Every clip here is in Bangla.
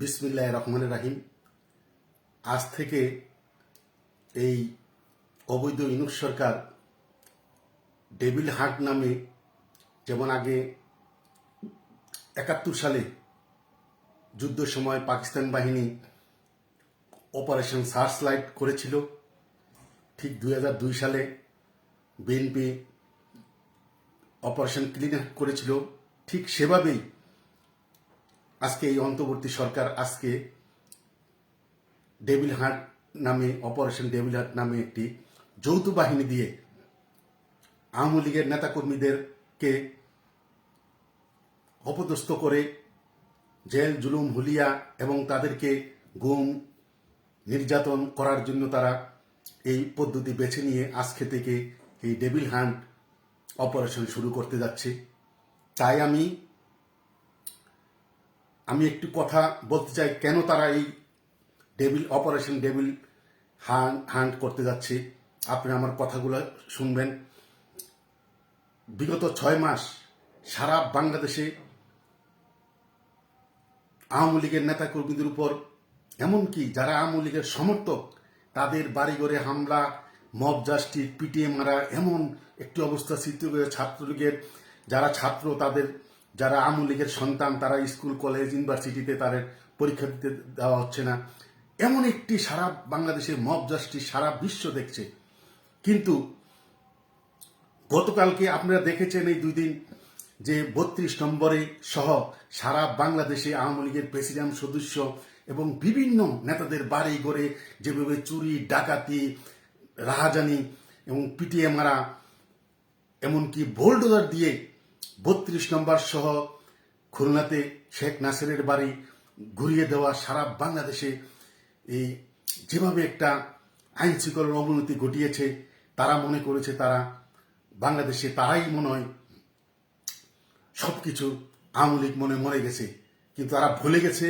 বিসমিল্লাহ রহমান রাহিম। আজ থেকে এই অবৈধ ইনুস সরকার ডেভিল হার্ট নামে যেমন আগে একাত্তর সালে যুদ্ধ সময় পাকিস্তান বাহিনী অপারেশন সার্চ লাইট করেছিল, ঠিক দুই হাজার দুই সালে বিএনপি অপারেশন ক্লিন করেছিল। ঠিক সেভাবেই আজকে এই অন্তর্বর্তী সরকার আজকে ডেভিল হার্ট নামে, অপারেশন ডেভিল হার্ট নামে একটি যৌথ বাহিনী দিয়ে আওয়ামী লীগের নেতাকর্মীদেরকে অপদস্থ করে জেল, জুলুম, হুলিয়া এবং তাদেরকে গুম, নির্যাতন করার জন্য তারা এই পদ্ধতি বেছে নিয়ে আজকে থেকে এই ডেভিল হান্ট অপারেশন শুরু করতে যাচ্ছে। তাই আমি আমি একটু কথা বলতে চাই, কেন তারা এই ডেভিল, অপারেশন ডেভিল হান্ট করতে যাচ্ছে? আপনি আমার কথাগুলো শুনবেন। বিগত ছয় মাস সারা বাংলাদেশে আওয়ামী লীগের নেতাকর্মীদের উপর, এমনকি যারা আওয়ামী লীগের সমর্থক, তাদের বাড়িঘরে হামলা, মব জাস্টিস পিটিএ মারা, এমন একটি অবস্থা সৃষ্টি করে ছাত্রলীগের। যারা ছাত্র, তাদের যারা আওয়ামী লীগের সন্তান, তারা স্কুল, কলেজ, ইউনিভার্সিটিতে তাদের পরীক্ষা দিতে দেওয়া হচ্ছে না। এমন একটি সারা বাংলাদেশের মব জাস্টিস সারা বিশ্ব দেখছে। কিন্তু গতকালকে আপনারা দেখেছেন এই দুই দিন যে বত্রিশ নম্বরে সহ সারা বাংলাদেশে আওয়ামী লীগের প্রেসিডেন্ট সদস্য এবং বিভিন্ন নেতাদের বাড়ি ঘরে যেভাবে চুরি, ডাকাতি, রাহাজানি এবং পিটিএ মারা, এমনকি বোল্ডোজার দিয়ে বত্রিশ নম্বর সহ খুলনাতে শেখ নাসিরের বাড়ি ঘুরিয়ে দেওয়া সারা বাংলাদেশে এই যেভাবে একটা আইন শৃঙ্খলার অবনতি ঘটিয়েছে, তারা মনে করেছে তারা বাংলাদেশে তারাই মনে হয় সবকিছু আওয়ামী লীগ মনে মরে গেছে। কিন্তু তারা ভুলে গেছে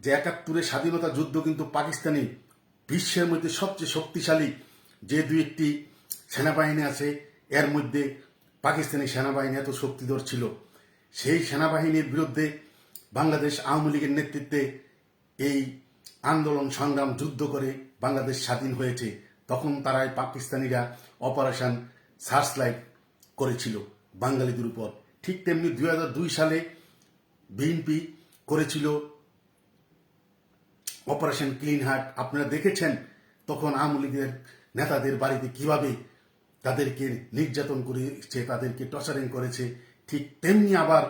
যে একাত্তরের স্বাধীনতা যুদ্ধ কিন্তু পাকিস্তানি বিশ্বের মধ্যে সবচেয়ে শক্তিশালী যে দুই একটি সেনাবাহিনী আছে, এর মধ্যে পাকিস্তানি সেনাবাহিনী এত শক্তিধর ছিল, সেই সেনাবাহিনীর বিরুদ্ধে বাংলাদেশ আওয়ামী লীগের নেতৃত্বে এই আন্দোলন, সংগ্রাম যুদ্ধ করে বাংলাদেশ স্বাধীন হয়েছে, তখন তারাই পাকিস্তানিরা অপারেশন সার্চলাইট করেছিল বাঙালিদের উপর। ঠিক তেমনি দু হাজার দুই সালে বিএনপি করেছিল অপারেশন ক্লিন হার্ট আপনারা দেখেছেন তখন আওয়ামী লীগের নেতাদের বাড়িতে কীভাবে তাদেরকে নির্যাতন করেছে, তাদেরকে টর্চারিং করেছে। ঠিক তেমনি আবার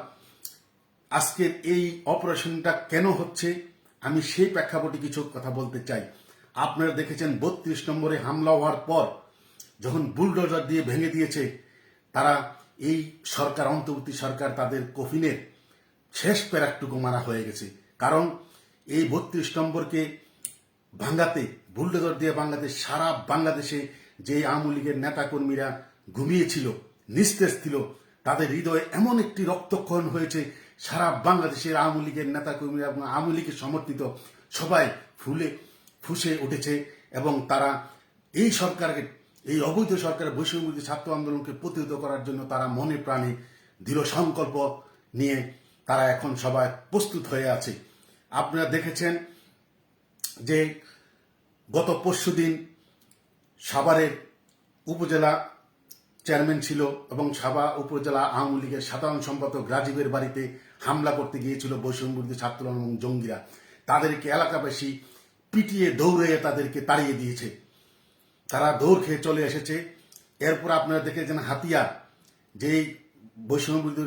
আজকের এই অপারেশনটা কেন হচ্ছে, আমি সেই প্রেক্ষাপটে কিছু কথা বলতে চাই। আপনারা দেখেছেন বত্রিশ নম্বরে হামলা হওয়ার পর যখন বুলডোজার দিয়ে ভেঙে দিয়েছে, তারা এই সরকার, অন্তর্বর্তী সরকার তাদের কফিনের শেষ প্যারাকটুকু মারা হয়ে গেছে। কারণ এই বত্রিশ নম্বরকে ভাঙ্গাতে বুলডোজার দিয়ে বাংলাদেশ, সারা বাংলাদেশে যে আওয়ামী লীগের নেতাকর্মীরা ঘুমিয়েছিল, নিস্তেজ ছিল, তাদের হৃদয়ে এমন একটি রক্তক্ষরণ হয়েছে, সারা বাংলাদেশের আওয়ামী লীগের নেতাকর্মীরা এবং আওয়ামী লীগের সমর্থিত সবাই ফুলে, ফুসে উঠেছে এবং তারা এই সরকারকে, এই অবৈধ সরকারের বৈষম্যবিরোধী ছাত্র আন্দোলনকে প্রতিহত করার জন্য তারা মনে প্রাণে দৃঢ় সংকল্প নিয়ে তারা এখন সবাই প্রস্তুত হয়ে আছে। আপনারা দেখেছেন যে গত পরশু দিন সাভারের উপজেলা চেয়ারম্যান ছিল এবং সাবা উপজেলা আওয়ামী লীগের সাধারণ সম্পাদক রাজীবের বাড়িতে হামলা করতে গিয়েছিল বৈষম্যবিরোধী ছাত্র এবং জঙ্গিরা। তাদেরকে এলাকাবাসী পিটিয়ে দৌড়ে তাদেরকে তাড়িয়ে দিয়েছে। তারা দৌড় খেয়ে চলে এসেছে। এরপর আপনারা দেখেছেন হাতিয়ার, যেই বৈষম্যবিরোধী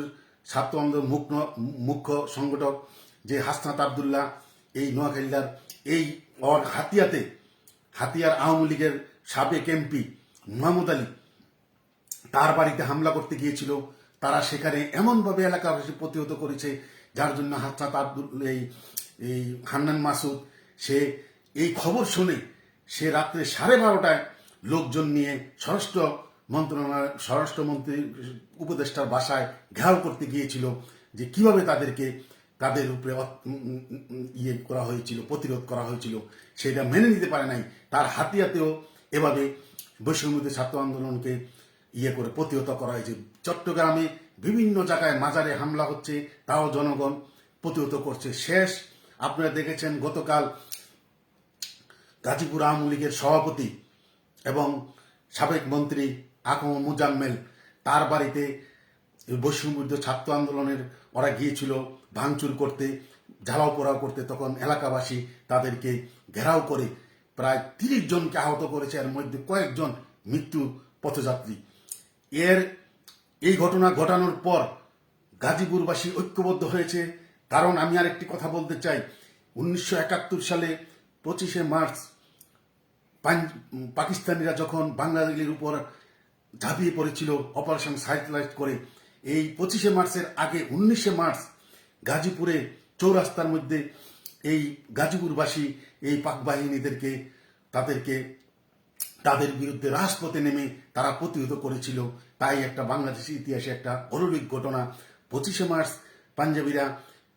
ছাত্র আন্দোলন মুখ্য মুখ্য সংগঠক, যে হাসনাত আবদুল্লাহ, এই নোয়াখালীর এই হাতিয়াতে, হাতিয়ার আওয়ামী লীগের সাবেক এমপি মোহাম্মদ আলী। তার বাড়িতে হামলা করতে গিয়েছিল। তারা সেখানে এমনভাবে এলাকাবাসী প্রতিহত করেছে, যার জন্য হাসনাত আব্দুল এই এই হান্নান মাসুদ, সে এই খবর শুনে সে রাত্রে সাড়ে বারোটায় লোকজন নিয়ে স্বরাষ্ট্র মন্ত্রণালয় স্বরাষ্ট্রমন্ত্রী উপদেষ্টার বাসায় ঘেরাও করতে গিয়েছিল যে কীভাবে তাদেরকে তাদের উপরে ইয়ে করা হয়েছিল, প্রতিরোধ করা হয়েছিল। সেটা মেনে নিতে পারে নাই। তার হাতিয়াতেও এভাবে বৈষম্যবিরোধী ছাত্র আন্দোলনকে ইয়ে করে প্রতিহত করা হয়েছে। চট্টগ্রামে বিভিন্ন জায়গায় মাজারে হামলা হচ্ছে, তাও জনগণ প্রতিহত করছে। শেষ আপনারা দেখেছেন গতকাল গাজীপুর আওয়ামী লীগের সভাপতি এবং সাবেক মন্ত্রী আকম মুজাম্মেল তার বাড়িতে এই ছাত্র আন্দোলনের, ওরা গিয়েছিল ভাঙচুর করতে, ঝালাও পোড়াও করতে, তখন এলাকাবাসী তাদেরকে ঘেরাও করে প্রায় তিরিশ জনকে আহত করেছে, এর মধ্যে কয়েকজন মৃত্যু পথযাত্রী। এর এই ঘটনা ঘটানোর পর গাজীপুরবাসী ঐক্যবদ্ধ হয়েছে। কারণ আমি আর একটি কথা বলতে চাই। উনিশশো একাত্তর সালে পঁচিশে মার্চ পাকিস্তানিরা যখন বাংলাদেশের উপর ঝাঁপিয়ে পড়েছিল, অপারেশন সাইটলাইট করে, এই পঁচিশে মার্চের আগে উনিশে মার্চ গাজীপুরে চৌরাস্তার মধ্যে এই গাজীপুরবাসী, এই পাক বাহিনীদেরকে, তাদেরকে, তাদের বিরুদ্ধে রাজপথে নেমে তারা প্রতিহত করেছিল। তাই একটা বাংলাদেশের ইতিহাসে একটা অলৌকিক ঘটনা। পঁচিশে মার্চ পাঞ্জাবিরা,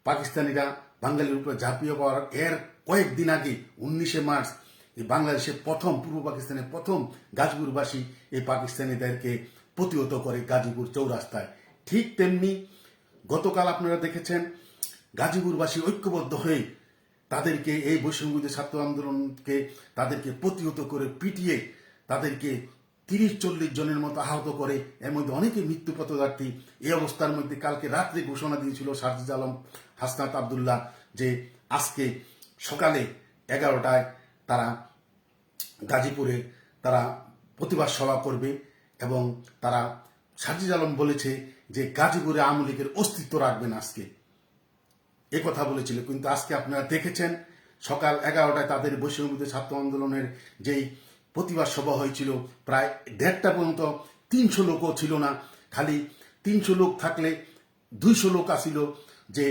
পাকিস্তানিরা বাঙালির উপরে ঝাঁপিয়ে পড়ার এর কয়েকদিন আগে, উনিশে মার্চ, এই বাংলাদেশের প্রথম, পূর্ব পাকিস্তানের প্রথম গাজীপুরবাসী এই পাকিস্তানিদেরকে প্রতিহত করে গাজীপুর চৌরাস্তায়। ঠিক তেমনি গতকাল আপনারা দেখেছেন, গাজীপুরবাসী ঐক্যবদ্ধ হয়ে তাদেরকে এই বৈষম্যবিরোধী ছাত্র আন্দোলনকে তাদেরকে প্রতিহত করে পিটিয়ে তাদেরকে তিরিশ, চল্লিশ জনের মতো আহত করে, এর মধ্যে অনেকে মৃত্যু পথযাত্রী। এই অবস্থার মধ্যে কালকে রাত্রে ঘোষণা দিয়েছিল সারজিদ আলম, হাসনাত আবদুল্লাহ, যে আজকে সকালে এগারোটায় তারা গাজীপুরে তারা প্রতিবাদ সভা করবে এবং তারা সারজিদ আলম বলেছে যে গাজীপুরে আওয়ামী লীগের অস্তিত্ব রাখবেন আজকে। এ কথা বলেছিল, কিন্তু আজকে আপনারা দেখেছেন, সকাল এগারোটায় তাদের বৈষম্যবিরোধী ছাত্র আন্দোলনের যেই প্রতিবাদ সভা হয়েছিল, প্রায় দেড়টা পর্যন্ত তিনশো লোকও ছিল না, খালি তিনশো লোক থাকলে দুইশো লোক আসিল যে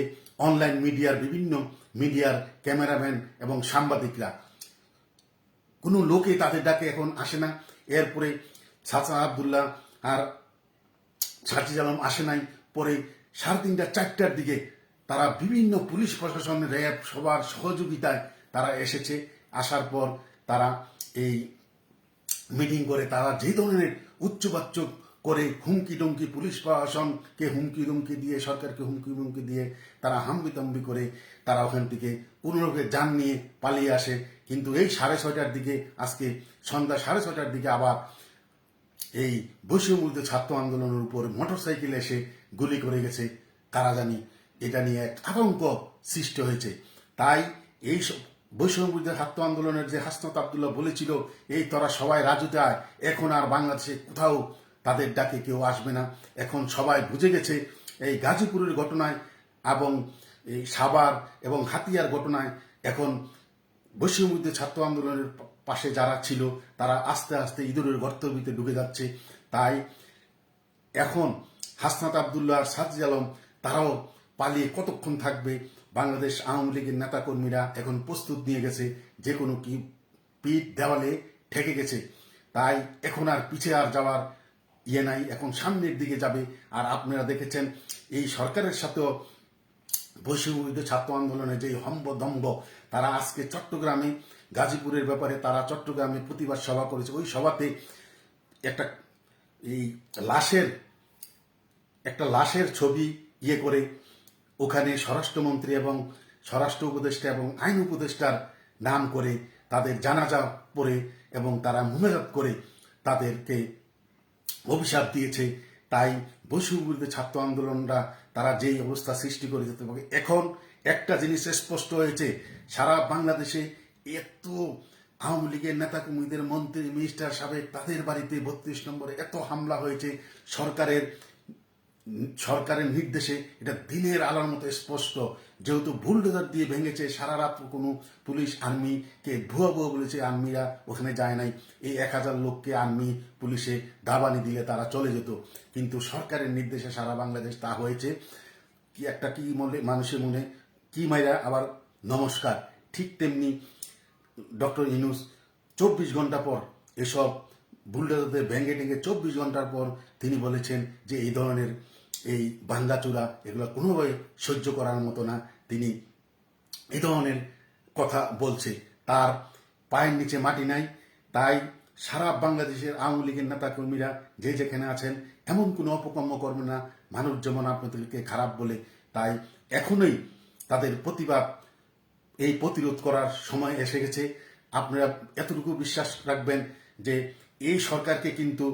অনলাইন মিডিয়ার বিভিন্ন মিডিয়ার ক্যামেরাম্যান এবং সাংবাদিকরা। কোনো লোকে তাদের ডাকে এখন আসে না। এরপরে সাসা আবদুল্লাহ আর সার্জিজ আলম আসে নাই। পরে সাড়ে তিনটা, চারটার দিকে তারা বিভিন্ন পুলিশ প্রশাসন র্যাব সবার সহযোগিতায় তারা এসেছে। আসার পর তারা এই মিটিং করে তারা যে ধরনের উচ্চবাচ্য করে হুমকি টুমকি পুলিশ প্রশাসনকে হুমকি দুমকি দিয়ে, সরকারকে হুমকি দুমকি দিয়ে তারা হাম্বি তম্বি করে তারা ওখান থেকে কোনোরকমে যান নিয়ে পালিয়ে আসে। কিন্তু এই সাড়ে ছয়টার দিকে, আজকে সন্ধ্যা সাড়ে ছয়টার দিকে আবার এই বৈষম্যবিরোধী ছাত্র আন্দোলনের উপর মোটরসাইকেল এসে গুলি করে গেছে। কারা জানি এটা নিয়ে এক আতঙ্ক সৃষ্টি হয়েছে। তাই এই সব বৈষম্যবিরোধী ছাত্র আন্দোলনের যে হাসনাত আবদুল্লাহ বলেছিল, এই তোরা সবাই রাজুতে আয়, এখন আর বাংলাদেশে কোথাও তাদের ডাকে কেউ আসবে না। এখন সবাই বুঝে গেছে এই গাজীপুরের ঘটনায় এবং এই সাবার এবং হাতিয়ার ঘটনায় এখন বৈষম্যবিরোধী ছাত্র আন্দোলনের পাশে যারা ছিল, তারা আস্তে আস্তে ইঁদুরের গর্তের ভিতরে ঢুকে যাচ্ছে। তাই এখন হাসনাত আবদুল্লাহ সাজিদ আলম, তারাও পালিয়ে কতক্ষণ থাকবে? বাংলাদেশ আওয়ামী লীগের নেতাকর্মীরা এখন প্রস্তুত নিয়ে গেছে, যে কোনো কি পিঠ দেওয়ালে ঠেকে গেছে। তাই এখন আর পিছে আর যাওয়ার ইয়ে নাই, এখন সামনের দিকে যাবে। আর আপনারা দেখেছেন, এই সরকারের সাথেও বৈষম্যবিরোধী ছাত্র আন্দোলনের যে হম্ব দম্ব তারা আজকে চট্টগ্রামে, গাজীপুরের ব্যাপারে তারা চট্টগ্রামে প্রতিবাদ সভা করেছে। ওই সভাতে একটা এই লাশের, একটা লাশের ছবি ইয়ে করে ওখানে স্বরাষ্ট্রমন্ত্রী এবং স্বরাষ্ট্র উপদেষ্টা এবং আইন উপদেষ্টার নাম করে তাদের জানাজা পড়ে এবং তারা মুনাজাত করে তাদেরকে অভিশাপ দিয়েছে। তাই বৈষম্যবিরোধী ছাত্র আন্দোলনরা তারা যেই অবস্থা সৃষ্টি করে যেতে পারে এখন একটা জিনিস স্পষ্ট হয়েছে, সারা বাংলাদেশে এত আওয়ামী লীগের নেতাকর্মীদের মন্ত্রী, মিনিস্টার সাবেক তাদের বাড়িতে বত্রিশ নম্বরে এত হামলা হয়েছে, সরকারের সরকারের নির্দেশে এটা দিনের আলোর মতো স্পষ্ট। যেহেতু বুলডোজার দিয়ে ভেঙেছে, সারা রাত কোনো পুলিশ আর্মিকে ভুয়া ভুয়া বলেছে, আর্মিরা ওখানে যায় নাই। এই এক হাজার লোককে আর্মি পুলিশে দাবানি দিলে তারা চলে যেত। কিন্তু সরকারের নির্দেশে সারা বাংলাদেশ তা হয়েছে। কি একটা কি মনে, মানুষের মনে কি মাইরা আবার নমস্কার। ঠিক তেমনি ডক্টর ইনুস চব্বিশ ঘণ্টা পর এসব বুলডোজারদের ভেঙে টেঙে চব্বিশ ঘণ্টার পর তিনি বলেছেন যে এই ধরনের এই ভাঙ্গাচুরা এগুলো কোনোভাবে সহ্য করার মতো না। তিনি এ ধরনের কথা বলছে। তার পায়ের নিচে মাটি নাই। তাই সারা বাংলাদেশের আওয়ামী লীগের নেতা কর্মীরা যে যেখানে আছেন, এমন কোনো অপকর্ম করবে না। মানুষ যেমন আপনাদেরকে খারাপ বলে, তাই এখনই তাদের প্রতিবাদ, এই প্রতিরোধ করার সময় এসে গেছে। আপনারা এতটুকু বিশ্বাস রাখবেন যে, এই সরকারকে কিন্তু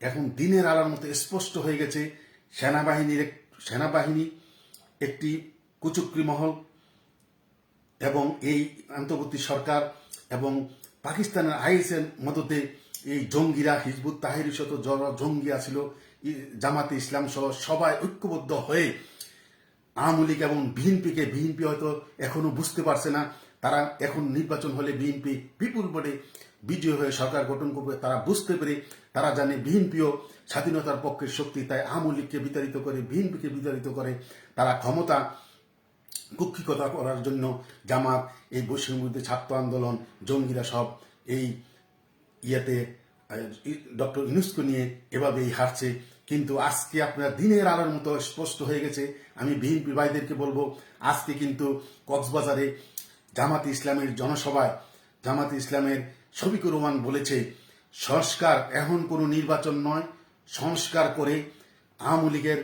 এখন দিনের আলোর মতো স্পষ্ট হয়ে গেছে। সেনাবাহিনীর সেনাবাহিনী একটি কুচুকরি মহল এবং এই অন্তর্বর্তী সরকার এবং পাকিস্তানের আইএসের মদতে এই জঙ্গিরা, হিজবুত তাহিরি শত জঙ্গি আছিল জামাতে ইসলাম সহ সবাই ঐক্যবদ্ধ হয়ে আওয়ামী লীগ এবং বিএনপিকে, বিএনপি হয়তো এখনও বুঝতে পারছে না, তারা এখন নির্বাচন হলে বিএনপি বিপুল ভোটে বিজয় হয়ে সরকার গঠন করবে, তারা বুঝতে পেরে তারা জানে বিএনপিও স্বাধীনতার পক্ষের শক্তি তাই আওয়ামী লীগকে বিতাড়িত করে, বিএনপিকে বিতাড়িত করে, তারা ক্ষমতা কুক্ষিকতা করার জন্য জামাত, এই বৈষম্যবিরোধী ছাত্র আন্দোলন, জঙ্গিরা সব এই ইয়েতে ডক্টর ইনুস্কো নিয়ে এভাবেই হারছে। কিন্তু আজকে আপনার দিনের আলোর মতো স্পষ্ট হয়ে গেছে। আমি বিএনপি ভাইদেরকে বলব, আজকে কিন্তু কক্সবাজারে জামাত ইসলামের জনসভায়, জামাত ইসলামের শফিকুর রহমান বলেছে, সংস্কার এখন কোনো নির্বাচন নয় সংস্কার করে, আওয়ামী লীগের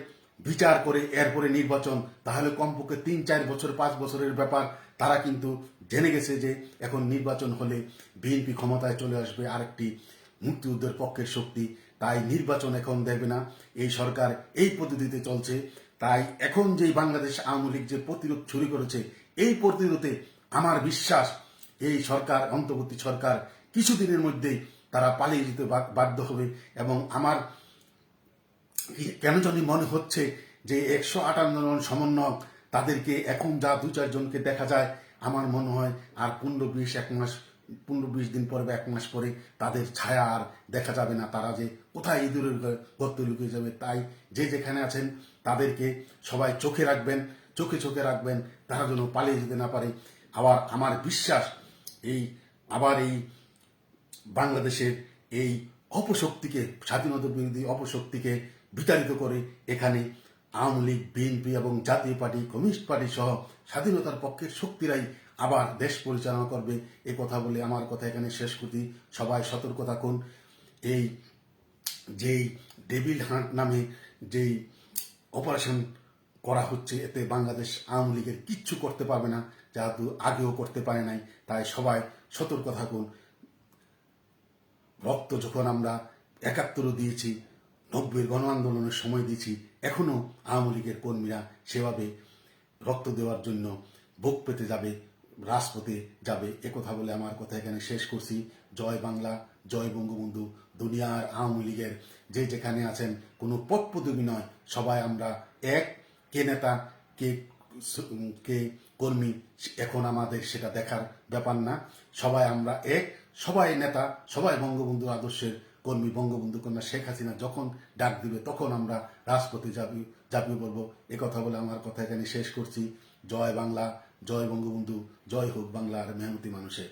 বিচার করে, এরপরে নির্বাচন, তাহলে কমপক্ষে তিন, চার বছর, পাঁচ বছরের ব্যাপার, তারা কিন্তু জেনে গেছে যে এখন নির্বাচন হলে বিএনপি ক্ষমতায় চলে আসবে আরেকটি মুক্তিযুদ্ধের পক্ষের শক্তি। তাই নির্বাচন এখন দেবে না। এই সরকার এই পদ্ধতিতে চলছে। তাই এখন যেই বাংলাদেশ আওয়ামী লীগ যে প্রতিরোধ শুরু করেছে, এই প্রতিরোধে আমার বিশ্বাস এই সরকার, অন্তর্বর্তী সরকার কিছুদিনের মধ্যেই তারা পালিয়ে যেতে বাধ্য হবে। এবং আমার কেন জানি মনে হচ্ছে যে একশো আটান্ন জন সমন্বয়ক তাদেরকে এখন যা দু চারজনকে দেখা যায়, আমার মনে হয় আর পনেরো বিশ, এক মাস, পনেরো বিশ দিন পরে বা এক মাস পরে তাদের ছায়া আর দেখা যাবে না। তারা যে কোথায় ইঁদুরের গর্তে লুকিয়ে যাবে তাই যে যেখানে আছেন তাদেরকে সবাই চোখে রাখবেন, চোখে চোখে রাখবেন, তারা যেন পালিয়ে যেতে না পারে। আবার আমার বিশ্বাস, এই আবার এই বাংলাদেশের এই অপশক্তিকে, স্বাধীনতা বিরোধী অপশক্তিকে বিতাড়িত করে এখানে আওয়ামী লীগ, বিএনপি এবং জাতীয় পার্টি, কমিউনিস্ট পার্টি সহ স্বাধীনতার পক্ষের শক্তিরাই আবার দেশ পরিচালনা করবে। এ কথা বলে আমার কথা এখানে শেষ করছি। সবাই সতর্ক থাকুন। এই যেই ডেভিল হান্ট নামে যেই অপারেশন করা হচ্ছে, এতে বাংলাদেশ আওয়ামী লীগের কিচ্ছু করতে পারবে না যেহেতু আগেও করতে পারে নাই। তাই সবাই সতর্ক থাকুন। রক্ত যখন আমরা একাত্তরও দিয়েছি নব্বই গণ আন্দোলনের সময় দিয়েছি, এখনও আওয়ামী লীগের কর্মীরা সেভাবে রক্ত দেওয়ার জন্য বুক পেতে যাবে, রাজপথে যাবে একথা বলে আমার কথা এখানে শেষ করছি। জয় বাংলা, জয় বঙ্গবন্ধু, দুনিয়ার আওয়ামী লীগের যে যেখানে আছেন, কোনো পদপদবী নয়, সবাই আমরা এক। কে নেতা, কে কে কর্মী, এখন আমাদের সেটা দেখার ব্যাপার না। সবাই আমরা এক, সবাই নেতা, সবাই বঙ্গবন্ধু আদর্শের কর্মী, বঙ্গবন্ধু কন্যা শেখ হাসিনা যখন ডাক দিবে, তখন আমরা রাজপথে যাবি জাপিয়ে বলব, এ কথা বলে আমার কথা এখানে শেষ করছি। জয় বাংলা, জয় বঙ্গবন্ধু, জয় হোক বাংলার মেহনতি মানুষের।